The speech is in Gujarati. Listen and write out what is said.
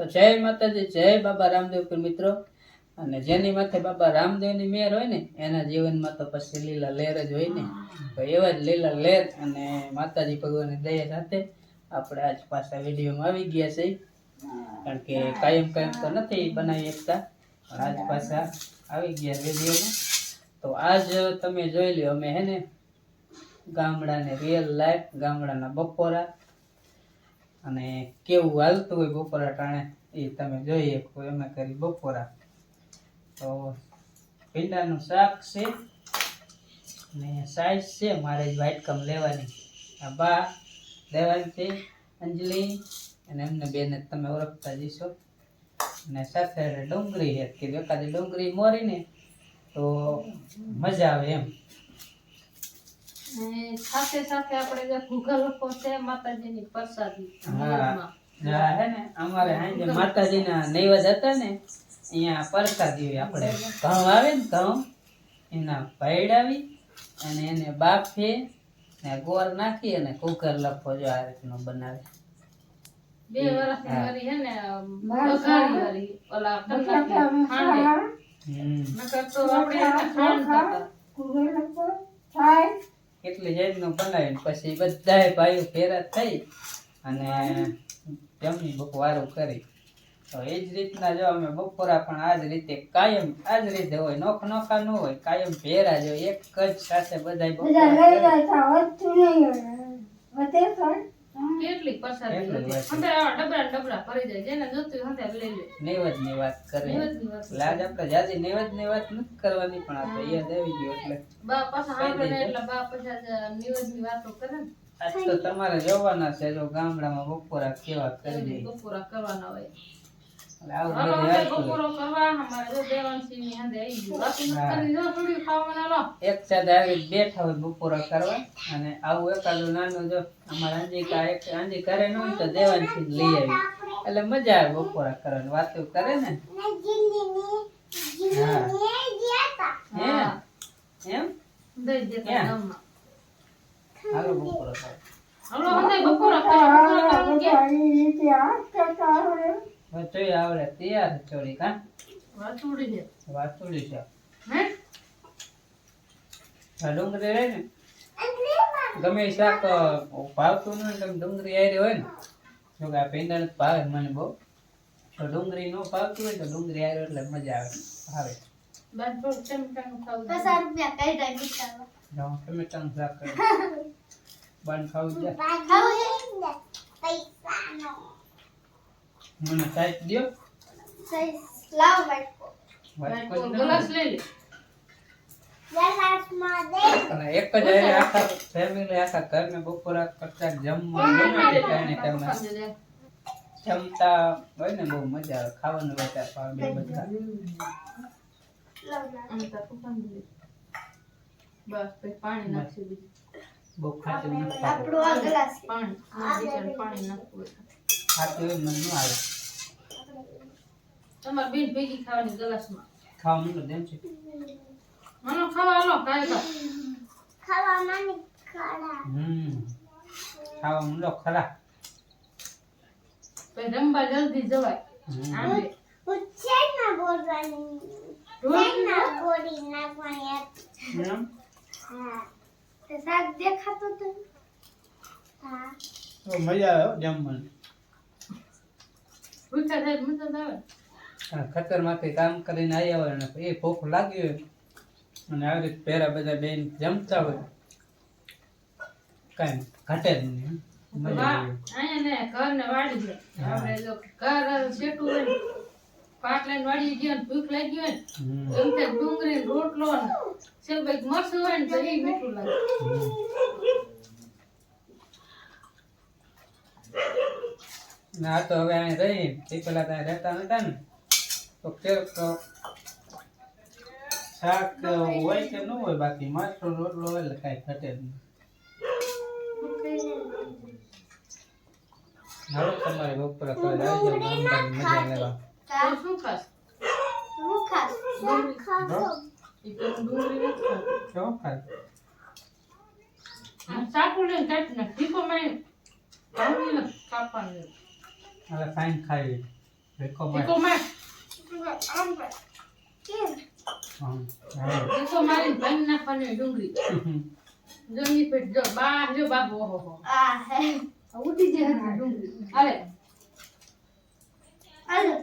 તો જય માતાજી, જય બાબા રામદેવ મિત્રો. અને જેની માથે બાબા રામદેવની મેર હોય ને, એના જીવનમાં તો પછી લીલા લહેર જ હોય ને. તો એવા જ લીલા લહેર અને માતાજી ભગવાનની દયા સાથે આપણે આજ પાછા વિડીયોમાં આવી ગયા છે કારણ કે કાયમ કાયમ તો નથી બનાવી શકતા. આજ પાછા આવી ગયા વિડીયોમાં. તો આજ તમે જોઈ લ્યો, અમે હે ને ગામડાને રિયલ લાઈફ ગામડાના બપોરા અને કેવું હાલતું હોય બપોરા ટાણે, એ તમે જોઈએ અમે કરી બપોરા. તો ભીંડાનું શાક છે ને સાઈઝ છે, મારે જ વ્હાઈટ કમ લેવાની. આ બા લેવાની છે, અંજલિ, અને એમને બેને તમે ઓળખતા જઈશો અને સાથે ડુંગળી છે, કે એકાદી ડુંગળી મોરીને, તો મજા આવે એમ. સાથે સાથે આપણે જે ગૂગલ છે માતાજીની પ્રસાદી હા હે ને અમારે હાંજે માતાજીના નૈવેદ્ય હતા ને અહીંયા પ્રસાદી આપણે ઘઉં આવે ને ઘઉં એના ભૈડાવી અને એને બાફે ને ગોળ નાખી અને કુકર લખો જો આ રીતનો બનાવે બે વર્ષ કરી હે ને ઓલા નકર તો આપણે ખાંડ ખાતા. એટલી જાતનું બનાવીને પછી બધાય ભાઈઓ ભેરા થઈ અને જમણી બપોરું કરી. તો એ જ રીતના જો અમે બપોરા પણ આ જ રીતે કાયમ આ જ રીતે હોય નોખ નોખા ન હોય કાયમ ભેરા જો એક જ સાથે બધાય બપોરા. કેટલી હતી વાત. હંધે ડબરા ડબરા ભરી જાય જેને જોતું હોય લઈ લે નૈવેદ્યની વાત કરે. આપણે જાજી વાત નથી કરવાની પણ આપણે યાદ આવી ગયો એટલે બા પાછા સાંભળે એટલે બા પછી આ ની વાતો કરે ને. આજ તો તમારે જોવાના છે જો ગામડામાં બપોરા કેવા કરી દે. બપોરા કરવાના હોય. એક સાથે આવી બેઠા હોય બપોરા કરવા અને આવું એકાદું નાનું જો અમારા અંજિકા એક અંજી કરે ન હોય તો દેવાંશી લઈ આવી. એટલે મજા આવે બપોરા કરવાની. વાતો કરે ને? હા. હા. હે? એમ? દઈ દેતા ક્યાં? ગામમાં. હાલો બપોરો થાય. હાલો બપોરા કરવા જોઈએ આવડે. તૈયાર ચોરી કા વાતુડી છે. વાતુડી છે. હે? આ ડુંગળી રહે ને? ગમે શાક ભાવતું ન ને તમે ડુંગળી આવી હોય ને. જો કે આ પેંડા ભાવે મને બહુ. તો ડુંગળી નો ભાવતું હોય તો ડુંગળી આવી એટલે મજા આવે. ભાવે. બાદ થોડું ચમચાનું ખાવું જોઈએ. જો ટમેટાનું શાક કરે બાન ખાવું છે મને સાઈડ દ્યો. વાત બાદ કોઈ તો ગ્લાસ લઈ લે એક જ આખા ફેમિલી આખા ઘરને બપોરા કરતા જમવા ગમે તમે જમતા હોય ને બહુ મજા આવે ખાવાનું બધા. બસ પછી પાણી નાખશું બહુ ખાતું પાણી પાણી નાખવું. ખાતું હોય મને નું આવે. તમારે બેન ભેગી ખાવાની ગ્લાસમાં. ખાવાનું તો જેમ છે. મને ખાવા હાલો કાંઈ ખા હમ. ખાવા માંડો ખરા. પછી રમવા જલ્દી જવાય. હમ. આંબે એમ? દેખાતું હતું? હા. તો મજા આવે જમવાની. ભૂખ્યા થાય મજા આવે. અને ખતરમાંથી કામ કરીને આવ્યા હોય અને એ ભૂખ લાગી હોય. અને આવી રીતે પહેરા બધા બેન જમતા હોય. કાંઈ ઘટે જ નહીં મજા વા- આવે. અહીંયા ને ઘર ને વાડી છે આપણે જો ઘર શેઠું હોય ને પાટ લઈને વાડી ગયો ને ભૂખ લાગી હોય ને હમ. એમ કે ડુંગળી ને રોટલો ને સેલભાઈ મરસું હોય ને તો એ મીઠું લાગે ને તો હવે અહીં રહી. તે પેલા ત્યાં રહેતા નતા ને. તો કે તો શાક હોય કે ન હોય બાકી માસ્ટર રોટલો હોય એટલે કાંઈ ઘટે નહીં. હાલો તમારે બપોરે કરે આવજો ગામડાની મજા લેવા ખાસ શું ખાસ રૂખાસ એ તો ડુંગળી નથી ખાસ શું ખાસ લઈને કાઢી નાખ ટીપો મારી કાપવાનું હવે ખાઈને ખાવી ભીખો ભીખો માં ભીખો મારી ભાઈ નાખવાની ડુંગળી. ડુંગળી પેટ જો બા જો બાબુ ઓહો ઉઠી જાય ડુંગળી. આવે